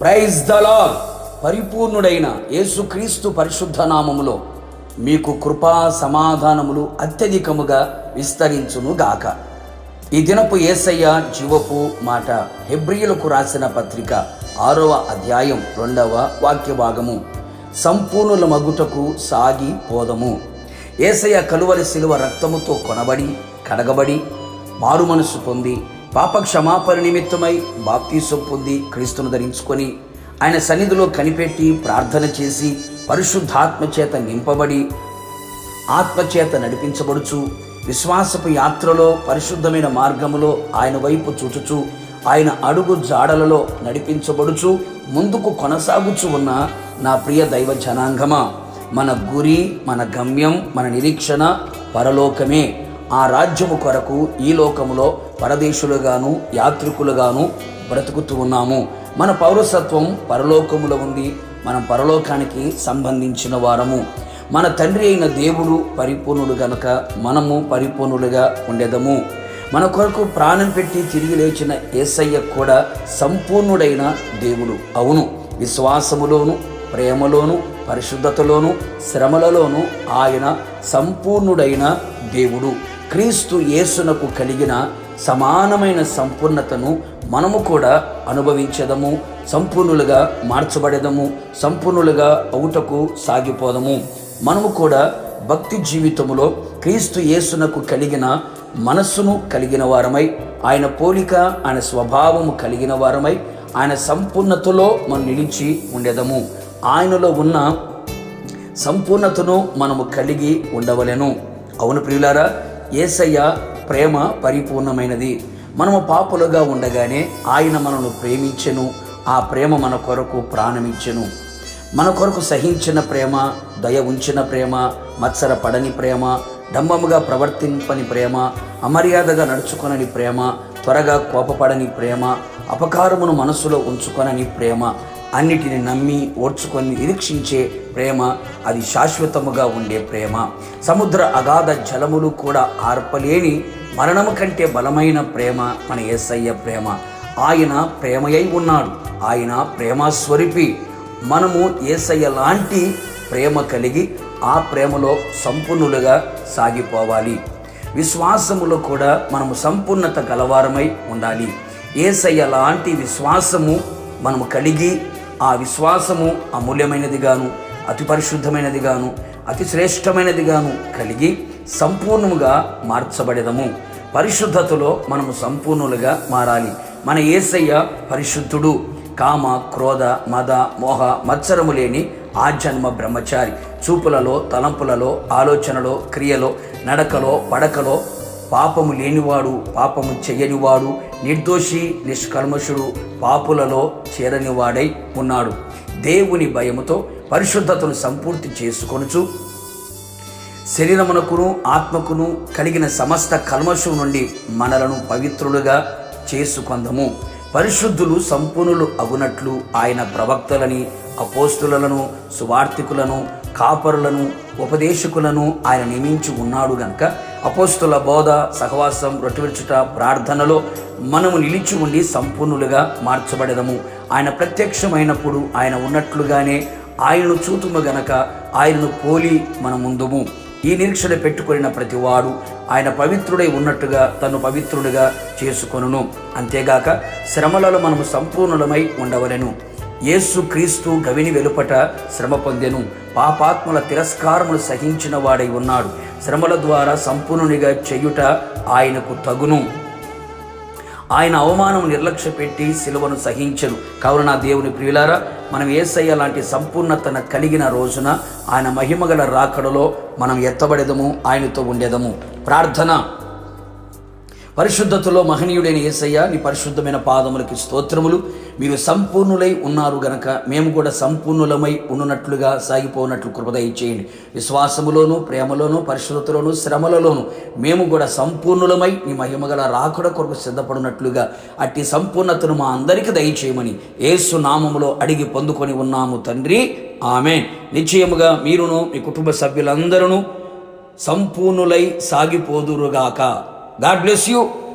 Praise దలా పరిపూర్ణుడైన యేసుక్రీస్తు పరిశుద్ధ నామములో మీకు కృపా సమాధానములు అత్యధికముగా విస్తరించును గాక. ఈ దినపు ఏసయ్య జీవపు మాట హెబ్రియులకు రాసిన పత్రిక ఆరవ అధ్యాయం రెండవ వాక్య భాగము. సంపూర్ణుల మగుటకు సాగి పోదము. ఏసయ్య కలువరి శిలువ రక్తముతో కొనబడి కడగబడి మారు మనసు పొంది పాప క్షమాపణ నిమిత్తమై బాప్తీసం పొంది క్రీస్తును ధరించుకొని ఆయన సన్నిధిలో కనిపెట్టి ప్రార్థన చేసి పరిశుద్ధాత్మ చేత నింపబడి ఆత్మచేత నడిపించబడుచు విశ్వాసపు యాత్రలో పరిశుద్ధమైన మార్గములో ఆయన వైపు చూచుచు ఆయన అడుగు జాడలలో నడిపించబడుచు ముందుకు కొనసాగుచు ఉన్న నా ప్రియ దైవ జనాంగమా. మన గురి మన గమ్యం మన నిరీక్షణ పరలోకమే. ఆ రాజ్యము కొరకు ఈ లోకములో పరదేశులుగాను యాత్రికులుగాను బ్రతుకుతూ ఉన్నాము. మన పౌరసత్వం పరలోకములో ఉంది మనం పరలోకానికి సంబంధించిన వారము. మన తండ్రి అయిన దేవుడు పరిపూర్ణుడు గనక మనము పరిపూర్ణులుగా ఉండేదము. మన కొరకు ప్రాణం పెట్టి తిరిగి లేచిన ఏసయ్య కూడా సంపూర్ణుడైన దేవుడు. అవును విశ్వాసములోను ప్రేమలోను పరిశుద్ధతలోను శ్రమలలోను ఆయన సంపూర్ణుడైన దేవుడు. క్రీస్తు యేసునకు కలిగిన సమానమైన సంపూర్ణతను మనము కూడా అనుభవించదము సంపూర్ణులుగా మార్చబడేదము సంపూర్ణులుగా అవుటకు సాగిపోదము. మనము కూడా భక్తి జీవితములో క్రీస్తు యేసునకు కలిగిన మనస్సును కలిగిన వారమై ఆయన పోలిక ఆయన స్వభావము కలిగిన వారమై ఆయన సంపూర్ణతలో మనం నిలిచి ఉండేదము. ఆయనలో ఉన్న సంపూర్ణతను మనము కలిగి ఉండవలెను. అవును ప్రియులారా ఏసయ్య ప్రేమ పరిపూర్ణమైనది. మనము పాపులుగా ఉండగానే ఆయన మనను ప్రేమించెను. ఆ ప్రేమ మన కొరకు ప్రాణమిచ్చెను. మన కొరకు సహించిన ప్రేమ దయ ఉంచిన ప్రేమ మత్సర పడని ప్రేమ డంబముగా ప్రవర్తింపని ప్రేమ అమర్యాదగా నడుచుకొనని ప్రేమ త్వరగా కోపపడని ప్రేమ అపకారమును మనసులో ఉంచుకొనని ప్రేమ అన్నిటిని నమ్మి ఓర్చుకొని నిరీక్షించే ప్రేమ అది శాశ్వతముగా ఉండే ప్రేమ. సముద్ర అగాధ జలములు కూడా ఆర్పలేని మరణము కంటే బలమైన ప్రేమ మన యేసయ్య ప్రేమ. ఆయన ప్రేమయై ఉన్నాడు. ఆయన ప్రేమస్వరూపి. మనము ఏసయ్య లాంటి ప్రేమ కలిగి ఆ ప్రేమలో సంపూర్ణులుగా సాగిపోవాలి. విశ్వాసములో కూడా మనము సంపూర్ణత గలవారమై ఉండాలి. ఏసయ్య లాంటి విశ్వాసము మనము కలిగి ఆ విశ్వాసము అమూల్యమైనదిగాను అతి పరిశుద్ధమైనదిగాను అతి శ్రేష్టమైనదిగాను కలిగి సంపూర్ణముగా మార్చబడేదము. పరిశుద్ధతలో మనము సంపూర్ణులుగా మారాలి. మన ఏసయ్య పరిశుద్ధుడు. కామ క్రోధ మద మోహ మత్సరము లేని ఆజన్మ బ్రహ్మచారి. చూపులలో తలంపులలో ఆలోచనలో క్రియలో నడకలో పడకలో పాపము లేనివాడు పాపము చెయ్యనివాడు నిర్దోషి నిష్కల్మషుడు పాపులలో చేరనివాడై ఉన్నాడు. దేవుని భయముతో పరిశుద్ధతను సంపూర్తి చేసుకొనుచు శరీరమునకును ఆత్మకును కలిగిన సమస్త కల్మషం నుండి మనలను పవిత్రులుగా చేసుకొందము. పరిశుద్ధులు సంపూర్ణులు అగునట్లు ఆయన ప్రవక్తలని అపోస్తులను సువార్థికులను కాపరులను ఉపదేశకులను ఆయన నియమించి ఉన్నాడు గనక అపోస్తుల బోధ సహవాసం రొట్టెవిడుచుట ప్రార్థనలో మనము నిలిచి ఉండి సంపూర్ణులుగా మార్చబడదము. ఆయన ప్రత్యక్షమైనప్పుడు ఆయన ఉన్నట్లుగానే ఆయనను చూతుము గనక ఆయనను పోలి మన ముందుము ఈ నిరీక్షణ పెట్టుకొనిన ప్రతివాడు ఆయన పవిత్రుడై ఉన్నట్టుగా తను పవిత్రుడిగా చేసుకొనును. అంతేగాక శ్రమలలో మనము సంపూర్ణులమై ఉండవలెను. యేసు క్రీస్తు గవిని వెలుపట శ్రమ పొందెను. పాపాత్ముల తిరస్కారములు సహించిన వాడై ఉన్నాడు. శ్రమల ద్వారా సంపూర్ణునిగా చెయ్యుట ఆయనకు తగును. ఆయన అవమానం నిర్లక్ష్య పెట్టి సిలువను సహించను. కావున నా దేవుని ప్రియులారా మనం ఏసయ్య లాంటి సంపూర్ణతను కలిగిన రోజున ఆయన మహిమగల రాకడలో మనం ఎత్తబడేదము ఆయనతో ఉండేదము. ప్రార్థన. పరిశుద్ధతలో మహనీయుడైన యేసయ్య నీ పరిశుద్ధమైన పాదములకి స్తోత్రములు. మీరు సంపూర్ణులై ఉన్నారు గనక మేము కూడా సంపూర్ణులమై ఉన్నట్లుగా సాగిపోనట్లు కృపదయ చేయండి. విశ్వాసములోను ప్రేమలోను పరిశుద్ధతలోను శ్రమలలోను మేము కూడా సంపూర్ణులమై నీ మహిమగల రాకుడ కొరకు సిద్ధపడినట్లుగా అట్టి సంపూర్ణతను మా అందరికీ దయచేయమని ఏసు నామములో అడిగి పొందుకొని ఉన్నాము తండ్రి. ఆమె నిశ్చయముగా మీరును మీ కుటుంబ సభ్యులందరూ సంపూర్ణులై సాగిపోదురుగాక. God bless you.